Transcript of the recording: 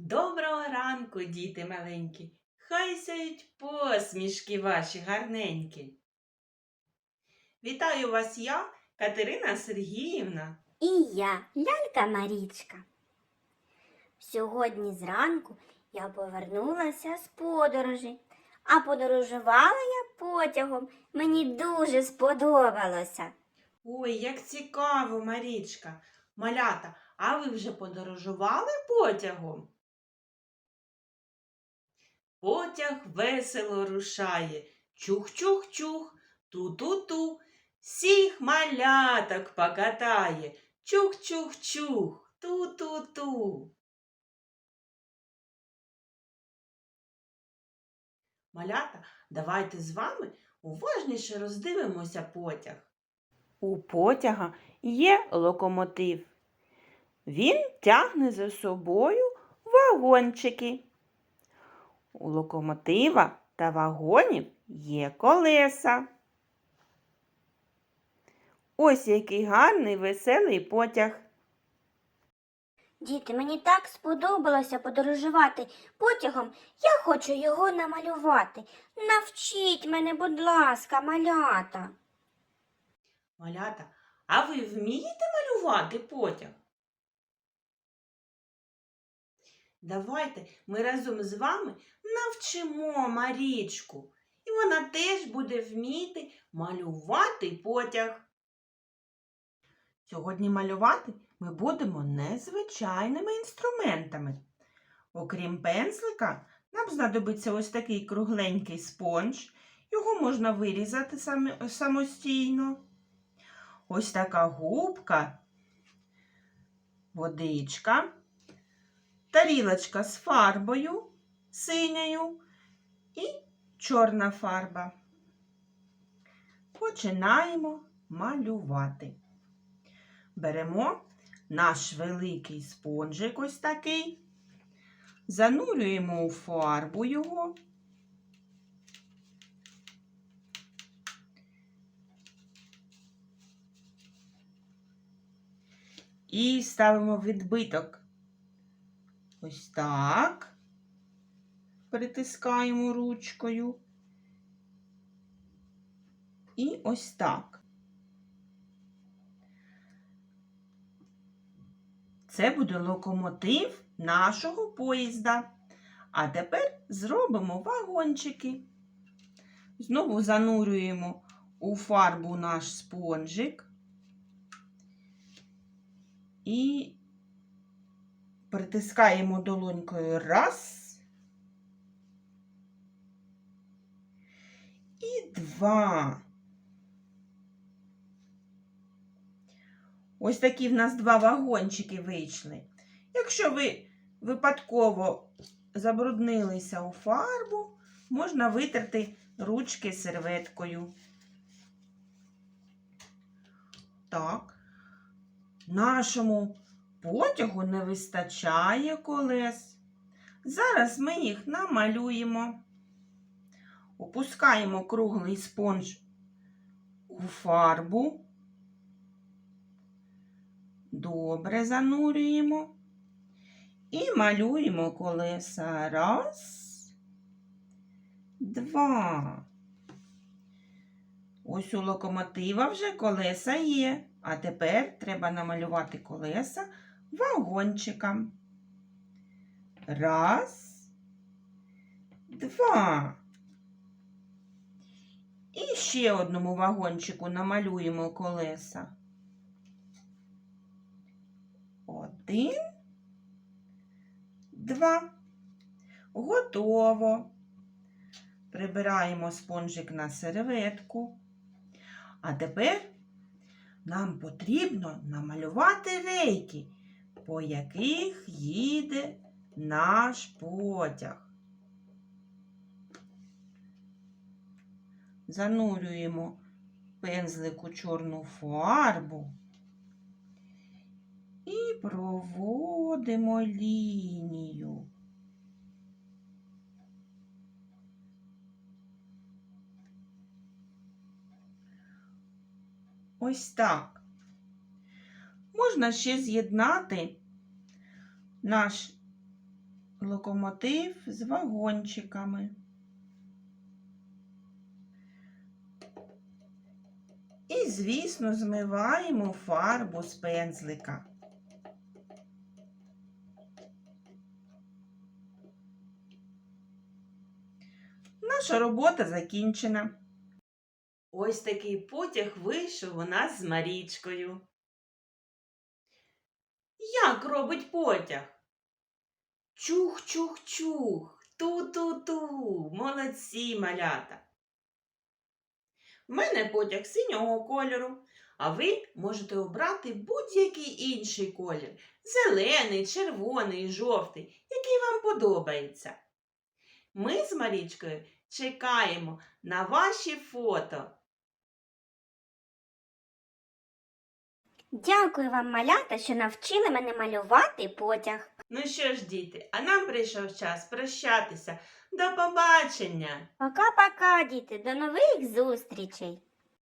Доброго ранку, діти маленькі, хай сяють посмішки ваші гарненькі. Вітаю вас я, Катерина Сергіївна. І я, лялька Марічка. Сьогодні зранку я повернулася з подорожі, а подорожувала я потягом. Мені дуже сподобалося. Ой, як цікаво, Марічка. Малята, а ви вже подорожували потягом? Потяг весело рушає. Чух-чух-чух, ту-ту-ту. Всіх маляток покатає. Чух-чух-чух, ту-ту-ту. Малята, давайте з вами уважніше роздивимося потяг. У потяга є локомотив. Він тягне за собою вагончики. У локомотива та вагонів є колеса. Ось який гарний веселий потяг. Діти, мені так сподобалося подорожувати потягом. Я хочу його намалювати. Навчіть мене, будь ласка, малята. Малята, а ви вмієте малювати потяг? Давайте ми разом з вами навчимо Марічку, і вона теж буде вміти малювати потяг. Сьогодні малювати ми будемо незвичайними інструментами. Окрім пензлика, нам знадобиться ось такий кругленький спонж. Його можна вирізати самостійно. Ось така губка, водичка, тарілочка з фарбою синьою і чорна фарба. Починаємо малювати. Беремо наш великий спонжик ось такий, занурюємо у фарбу його. І ставимо відбиток. Ось так. Притискаємо ручкою. І ось так. Це буде локомотив нашого поїзда. А тепер зробимо вагончики. Знову занурюємо у фарбу наш спонжик. І притискаємо долонькою раз. І два. Ось такі в нас два вагончики вийшли. Якщо ви випадково забруднилися у фарбу, можна витерти ручки серветкою. Так. Нашому потягу не вистачає колес. Зараз ми їх намалюємо. Опускаємо круглий спонж у фарбу. Добре занурюємо. І малюємо колеса. Раз, два. Ось у локомотива вже колеса є. А тепер треба намалювати колеса вагончикам. Раз, два. І ще одному вагончику намалюємо колеса. Один, два. Готово. Прибираємо спонжик на серветку. А тепер нам потрібно намалювати рейки, по яких їде наш потяг. Занурюємо пензлик у чорну фарбу і проводимо лінію. Ось так. Можна ще з'єднати наш локомотив з вагончиками. І, звісно, змиваємо фарбу з пензлика. Наша робота закінчена. Ось такий потяг вийшов у нас з Марічкою. Як робить потяг? Чух-чух-чух, ту-ту-ту, молодці малята. В мене потяг синього кольору, а ви можете обрати будь-який інший колір зелений, червоний, жовтий, який вам подобається. Ми з Марічкою чекаємо на ваші фото. Дякую вам, малята, що навчили мене малювати потяг. Ну що ж, діти, а нам прийшов час прощатися. До побачення! Пока-пока, діти, до нових зустрічей!